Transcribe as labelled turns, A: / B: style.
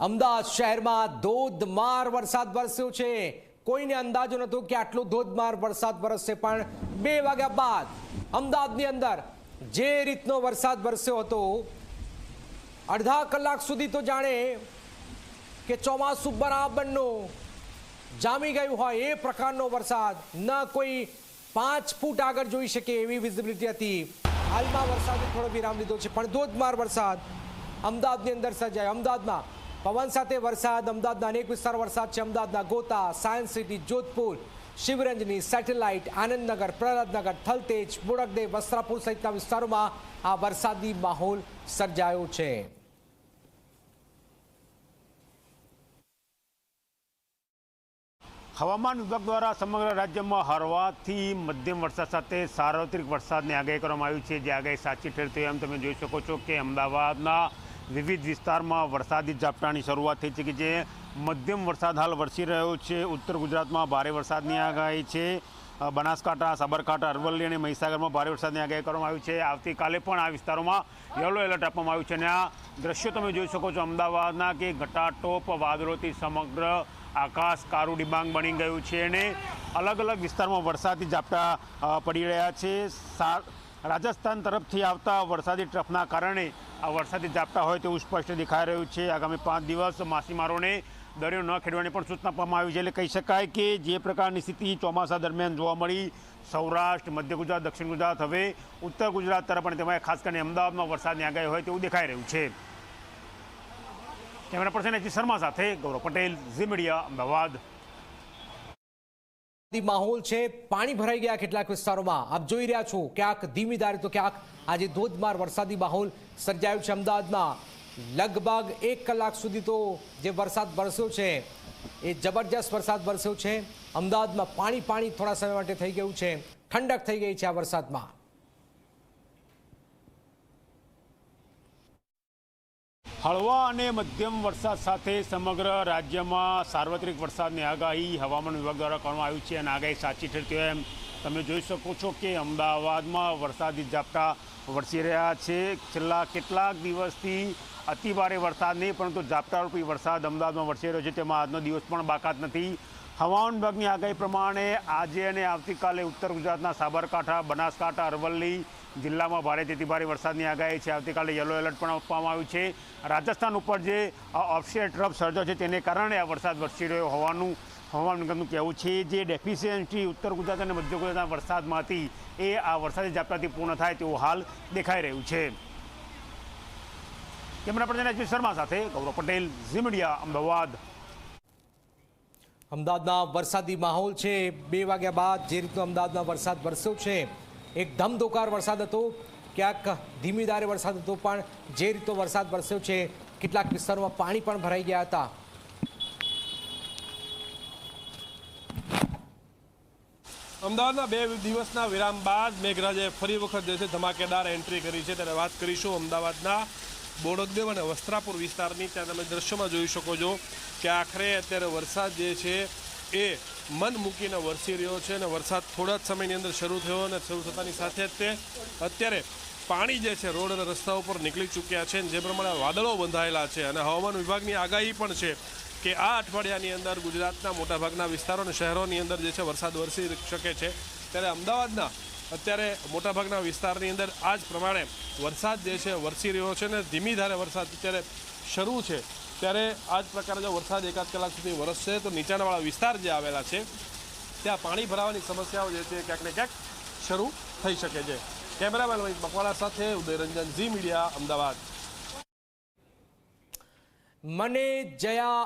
A: અમદાવાદ શહેરમાં ધોધમાર વરસાદ વરસ્યો છે. કોઈને અંદાજો નહોતો કે આટલો ધોધમાર વરસાદ વરસશે, પણ બે વાગ્યા બાદ અમદાવાદની અંદર જે રીતનો વરસાદ વરસ્યો હતો, અડધા કલાક સુધી તો જાણે કે ચોમાસું બરાબરનું જામી ગયું હોય એ પ્રકારનો વરસાદ ન કોઈ પાંચ ફૂટ આગળ જોઈ શકે એવી વિઝિબિલિટી હતી. હાલમાં વરસાદે થોડો વિરામ લીધો છે, પણ ધોધમાર વરસાદ અમદાવાદની અંદર સર્જાય. અમદાવાદમાં પવન સાથે વરસાદ, અમદાવાદના અનેક વિસ્તાર વરસાદ છે. અમદાવાદના Gota, science city, Jodhpur, Shivranjani, satellite, Anandnagar, Prahladnagar, Thaltej Bodakdev Vastrapur સહિતના વિસ્તારોમાં આ વરસાદી માહોલ સર્જાયો છે.
B: હવામાન વિભાગ દ્વારા સમગ્ર રાજ્યમાં હળવાથી મધ્યમ વરસાદ સાથે સાર્વત્રિક વરસાદની આગાહી કરવામાં આવી છે. જે આગાહી સાચી ઠરતી હોય એમ તમે જોઈ શકો છો કે અમદાવાદના વિવિધ વિસ્તારમાં વરસાદી ઝાપટાની શરૂઆત થઈ છે કે જે મધ્યમ વરસાદ હાલ વરસી રહ્યો છે. ઉત્તર ગુજરાતમાં ભારે વરસાદની આગાહી છે. બનાસકાંઠા, સાબરકાંઠા, અરવલ્લી અને મહીસાગરમાં ભારે વરસાદની આગાહી કરવામાં આવી છે. આવતીકાલે પણ આ વિસ્તારોમાં યલો એલર્ટ આપવામાં આવ્યું છે અને આ દ્રશ્યો તમે જોઈ શકો છો. અમદાવાદના કે ઘટાટોપ વાદળોથી સમગ્ર આકાશ કારું ડિબાંગ બની ગયું છે અને અલગ અલગ વિસ્તારમાં વરસાદી ઝાપટા પડી રહ્યા છે. રાજસ્થાન તરફથી આવતા વરસાદી ટ્રફના કારણે આ વરસાદી ઝાપટા હોય તેવું સ્પષ્ટ દેખાઈ રહ્યું છે. આગામી પાંચ દિવસ માછીમારોને દરિયો ન ખેડવાની પણ સૂચના આપવામાં આવી છે. એટલે કહી શકાય કે જે પ્રકારની સ્થિતિ ચોમાસા દરમિયાન જોવા મળી, સૌરાષ્ટ્ર, મધ્ય ગુજરાત, દક્ષિણ ગુજરાત, હવે ઉત્તર ગુજરાત તરફ પણ તેમાં ખાસ કરીને અમદાવાદમાં વરસાદની આગાહી હોય તેવું દેખાઈ રહ્યું છે. કેમેરા પર્સન એચ શર્મા સાથે ગૌરવ પટેલ, ઝી મીડિયા, અમદાવાદ.
A: માહોલ છે, પાણી ભરાઈ ગયા કેટલાક વિસ્તારોમાં. આપ જોઈ રહ્યા છો ક્યાંક ધીમી ધારે તો ક્યાંક આજે ધોધમાર વરસાદી માહોલ સર્જાયો છે અમદાવાદમાં. લગભગ એક કલાક સુધી તો જે વરસાદ વરસ્યો છે, એ જબરજસ્ત વરસાદ વરસ્યો છે. અમદાવાદમાં પાણી પાણી થોડા સમય માટે થઈ ગયું છે. ઠંડક થઈ ગઈ છે આ વરસાદમાં.
B: હળવા અને મધ્યમ વરસાદ સાથે સમગ્ર રાજ્યમાં સાર્વત્રિક વરસાદની આગાહી હવામાન વિભાગ દ્વારા કરવામાં આવી છે અને આગાહી સાચી ઠરતી એમ તમે જોઈ શકો છો કે અમદાવાદમાં વરસાદી ઝાપટા વરસી રહ્યા છે. છેલ્લા કેટલાક દિવસથી અતિભારે વરસાદ નહીં પરંતુ ઝાપટારૂપી વરસાદ અમદાવાદમાં વરસી રહ્યો છે. તેમાં આજનો દિવસ પણ બાકાત નથી. હવામાન વિભાગની આગાહી પ્રમાણે આજે અને આવતીકાલે ઉત્તર ગુજરાતના સાબરકાંઠા, બનાસકાંઠા, અરવલ્લી જિલ્લામાં ભારેથી ભારે વરસાદની આગાહી છે. આવતીકાલે યલો એલર્ટ પણ આપવામાં આવ્યું છે. રાજસ્થાન ઉપર જે ઓફશેર ટ્રફ સર્જો છે તેને કારણે આ વરસાદ વરસી રહ્યો હોવાનું હવામાન વિભાગનું કહેવું છે. જે ડેફિશિયન્સી ઉત્તર ગુજરાત અને મધ્ય ગુજરાતના વરસાદમાંથી એ આ વરસાદી ઝાપટાથી પૂર્ણ થાય તેવું હાલ દેખાઈ રહ્યું છે. કેમેરા પર્સન એચપી શર્મા સાથે ગૌરવ પટેલ, ઝી મીડિયા, અમદાવાદ.
A: અમદાવાદના વરસાદી માહોલ છે. બે વાગ્યા બાદ જે રીતનો અમદાવાદમાં વરસાદ વરસ્યો છે, એક ધમધોકાર વરસાદ હતો, ક્યાંક ધીમી ધારે વરસાદ હતો, પણ જે રીતનો વરસાદ વરસ્યો છે, કેટલાક વિસ્તારોમાં પાણી પણ ભરાઈ ગયા હતા.
C: અમદાવાદના બે દિવસના વિરામ બાદ મેઘરાજે ફરી વખત જે છે ધમાકેદાર એન્ટ્રી કરી છે. ત્યારે વાત કરીશું અમદાવાદના બોડકદેવ અને વસ્ત્રાપુર વિસ્તારની ત્યાં તમે દ્રશ્યમાં જોઈ શકો છો કે આખરે અત્યારે વરસાદ જે છે એ મન મૂકીને વરસી રહ્યો છે અને વરસાદ થોડા જ સમયની અંદર શરૂ થયો અને શરૂ થતાની સાથે જ તે અત્યારે પાણી જે છે રોડ અને રસ્તા ઉપર નીકળી ચૂક્યા છે જે પ્રમાણે વાદળો બંધાયેલા છે અને હવામાન વિભાગની આગાહી પણ છે કે આ અઠવાડિયાની અંદર ગુજરાતના મોટાભાગના વિસ્તારો અને શહેરોની અંદર જે છે વરસાદ વરસી શકે છે. ત્યારે અમદાવાદના અત્યારે મોટાભાગના વિસ્તારની અંદર આ જ પ્રમાણે વરસાદ જે છે વરસી રહ્યો છે અને ધીમી ધારે વરસાદ અત્યારે શરૂ છે. ત્યારે આ જ પ્રકારે જો વરસાદ એકાદ કલાક સુધી વરસશે તો નીચાણવાળા વિસ્તાર જે આવેલા છે, ત્યાં પાણી ભરાવાની સમસ્યાઓ જે છે ક્યાંક ને ક્યાંક શરૂ થઈ શકે છે. કેમેરામેન મહેશ મકવાણા સાથે ઉદયરંજન ઝી મીડિયા, અમદાવાદ.
A: મને જયા